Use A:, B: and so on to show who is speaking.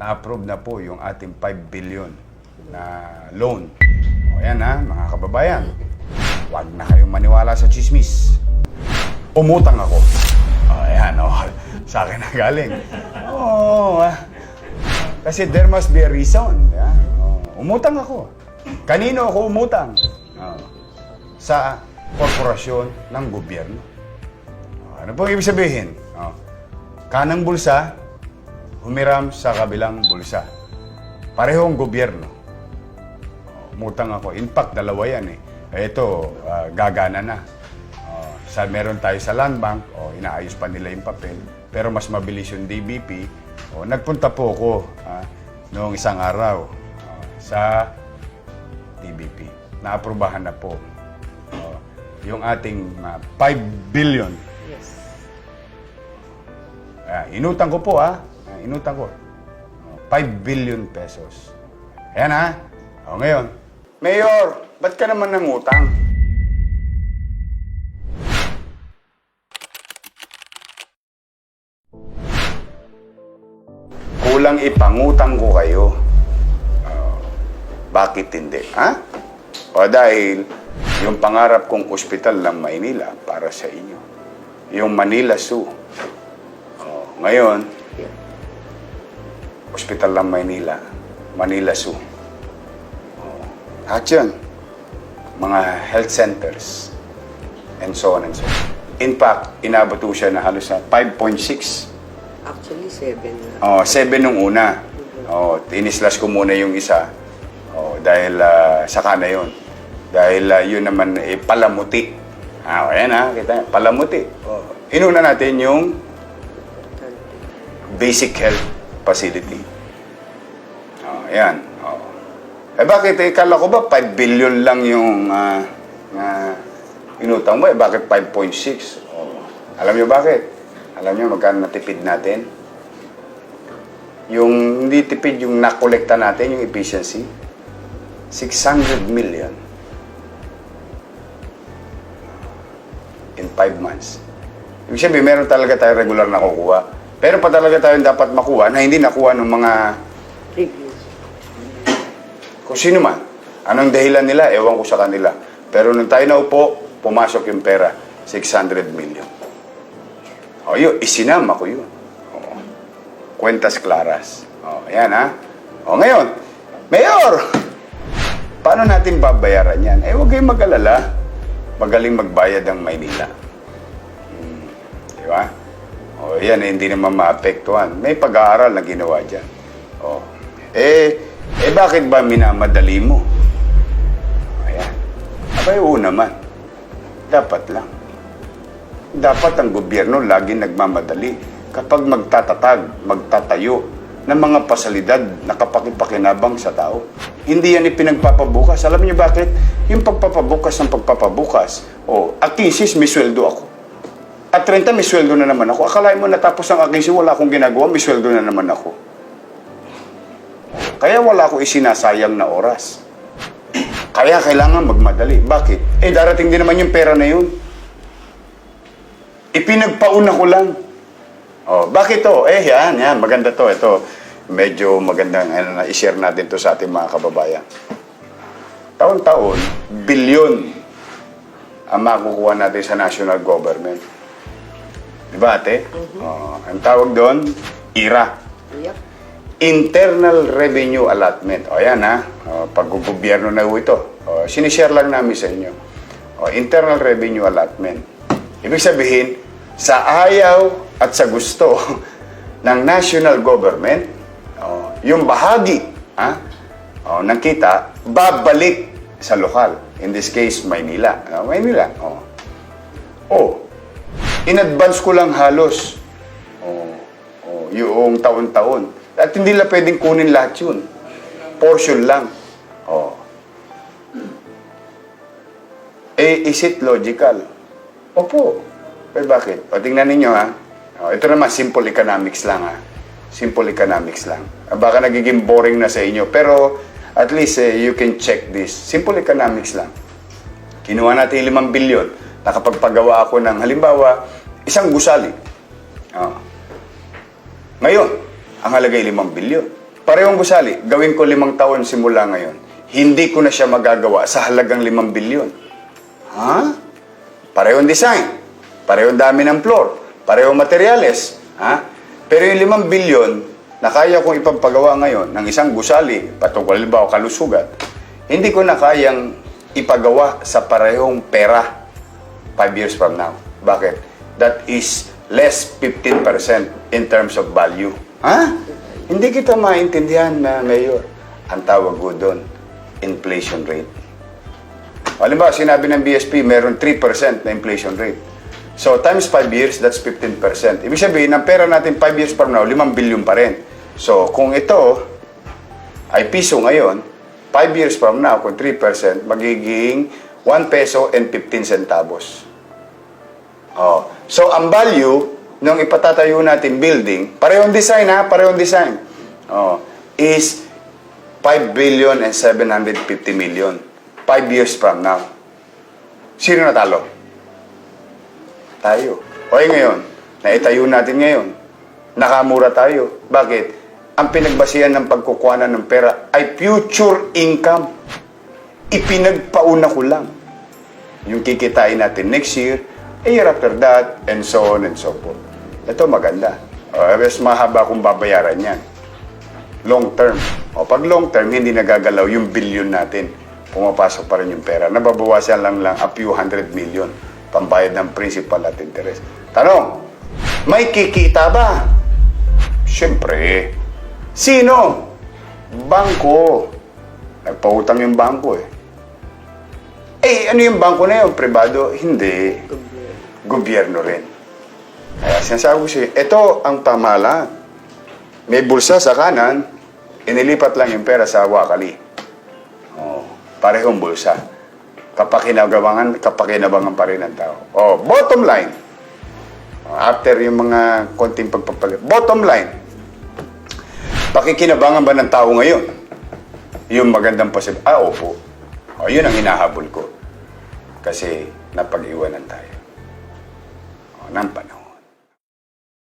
A: na-approve na po yung ating 5 billion na loan. O yan ha, mga kababayan. Huwag na kayong maniwala sa chismis. Umutang ako. O yan, o. Sa akin na galing. Oo, ah. Kasi there must be a reason. O, umutang ako. Kanino ako umutang? O, sa korporasyon ng gobyerno. O, Ano po ibig sabihin? O, kanang bulsa, humiram sa kabilang bulsa. Parehong gobyerno. Umutang ako. In fact, dalawa yan eh. Ito, ah, gagana na. Oh, sa meron tayo sa land bank, oh, inaayos pa nila yung papel. Pero mas mabilis yung DBP. Oh, nagpunta po ako ah, noong isang araw oh, sa DBP. Naaprubahan na po oh, yung ating ah, 5 billion.
B: Yes.
A: Ah, inutang ko po ah. Inutang ko. Oh, 5 billion pesos. Ayan ha. O ngayon, Mayor, ba't ka naman nangutang? Kulang ipangutang ko kayo. Bakit hindi? Ha? O dahil yung pangarap kong ospital ng Maynila para sa inyo. Yung Manila Zoo. Oh, ngayon, Ospital ng Maynila, Manila Zoo. Lahat yun. Mga health centers and so on and so on. In fact, inabot siya na halos sa 5.6
B: Actually, seven na.
A: Oh, seven nung una. Oh, inislas ko muna yung isa. Oh, dahil ah, saka na yun. Dahil ah, yun naman eh, palamuti. Ah, ayan ha, kita, palamuti. Oh. Inuna natin yung basic health facility. Oh, ayan. Oh. Eh bakit? Eh, kala ko ba 5 billion lang yung ah, na inutang mo? Eh bakit 5.6? Oh. Alam niyo bakit? Alam niyo magkano natipid natin? Yung hindi tipid yung nakolekta natin, yung efficiency, 600 million in 5 months. Ibig sabihin, meron talaga tayo regular na kukuha. Pero pa talaga tayo dapat makuha na hindi nakuha ng mga
B: Reviews.
A: kung sino man. Anong dahilan nila, ewan ko sa kanila. Pero nung tayo naupo, pumasok yung pera, 600 million. O yun, isinama ko yun. Oo. Cuentas claras. O, ayan ha. O ngayon, Mayor! Paano natin babayaran yan? Eh, huwag kayong mag-alala. Magaling magbayad ang Maynila. Hmm, Di ba? O, yan, eh, hindi naman maapektuhan. May pag-aaral na ginawa dyan. O, eh, eh, bakit ba minamadali mo? Ayan. Abay, oo naman. Dapat lang. Dapat ang gobyerno lagi nagmamadali kapag magtatatag, magtatayo ng mga pasalidad na kapakipakinabang sa tao. Hindi yan ipinagpapabukas. Alam niyo bakit? Yung pagpapabukas ng pagpapabukas, o, oh, akisis, may sweldo ako. At 30, may sweldo na naman ako. Akalain mo natapos ang akisis, wala akong ginagawa, may sweldo na naman ako. Kaya wala ako isinasayang na oras. Kaya kailangan magmadali. Bakit? Eh, darating din naman yung pera na yun. Ipinagpauna ko lang. Oh, bakit to? Eh, yan, yan. Maganda to. Ito, medyo magandang ano, na i-share natin to sa ating mga kababayan. Taon-taon, bilyon ang makukuha natin sa national government. Di ba, ate? Oh, ang tawag doon, IRA.
B: Yep.
A: Internal Revenue Allotment. O yan ha, o, pag-gobyerno na ho ito. O, sinishare lang namin sa inyo. O, Internal Revenue Allotment. Ibig sabihin, sa ayaw at sa gusto ng national government, o, yung bahagi ha, o, ng kita, babalik sa lokal. In this case, Maynila. O, Maynila. O, o in advance ko lang halos o, o, yung taon-taon. At hindi la pwedeng kunin lahat yun. Portion lang. Oh. Eh, is it logical? Opo. Eh, bakit? O, tingnan ninyo ha. O, ito naman, simple economics lang ha. Simple economics lang. Ah, Baka nagiging boring na sa inyo. Pero, at least, eh, you can check this. Simple economics lang. Kinuha natin 5 bilyon. Nakapagpagawa ako ng, halimbawa, isang gusali. Oh. Ngayon, ang halaga ay 5 bilyon. parehong gusali, gawin ko limang taon simula ngayon. Hindi ko na siya magagawa sa halagang limang bilyon. Ha? Parehong design, parehong dami ng floor, parehong materyales. Ha? Pero yung limang bilyon na kaya kong ipagpagawa ngayon ng isang gusali, patungkol ba o kalusugan, hindi ko na kayang ipagawa sa parehong pera 5 years from now. Bakit? That is less 15% in terms of value. Ha? Hindi kita maintindihan na mayor. Ang tawag ko doon, inflation rate. Halimbawa, sinabi ng BSP, meron 3% na inflation rate. So, times 5 years, that's 15%. Ibig sabihin, ang pera natin 5 years from now, 5 billion pa rin. So, kung ito ay piso ngayon, 5 years from now, kung 3%, magiging 1 peso and 15 centavos. Oh. So, ang value nung ipatatayo natin building, parehong design ha, parehong design, oh, is 5 billion and 750 million. 5 years from now. Sino natalo? Tayo. O ngayon, naitayo natin ngayon. Nakamura tayo. Bakit? Ang pinagbasihan ng pagkukuhanan ng pera ay future income. Ipinagpauna ko lang. Yung kikitain natin next year, a year after that, and so on and so forth. Ito maganda. O, mas mahaba kung babayaran yan. Long term. O, pag long term, hindi nagagalaw yung billion natin. Pumapasok pa rin yung pera. Nababawasan lang lang a few hundred million pambayad ng principal at interest. Tanong, may kikita ba? Siyempre. Sino? Bangko. Nagpautang yung bangko eh. Eh, ano yung bangko na yun? Privado? Hindi. Gobyerno rin. Kaya sinasabi ko siya, ito ang pamahalaan. May bulsa sa kanan, inilipat lang yung pera sa wakali. Oh, parehong bulsa. Kapakinabangan, kapakinabangan pa rin ng tao. Oh, bottom line. Oh, After yung mga konting pagpapalit. Bottom line. Pakikinabangan ba ng tao ngayon? Yung magandang posible. Ah, opo. O, yun ang hinahabol ko. Kasi napag-iwanan tayo. O, ng panahon.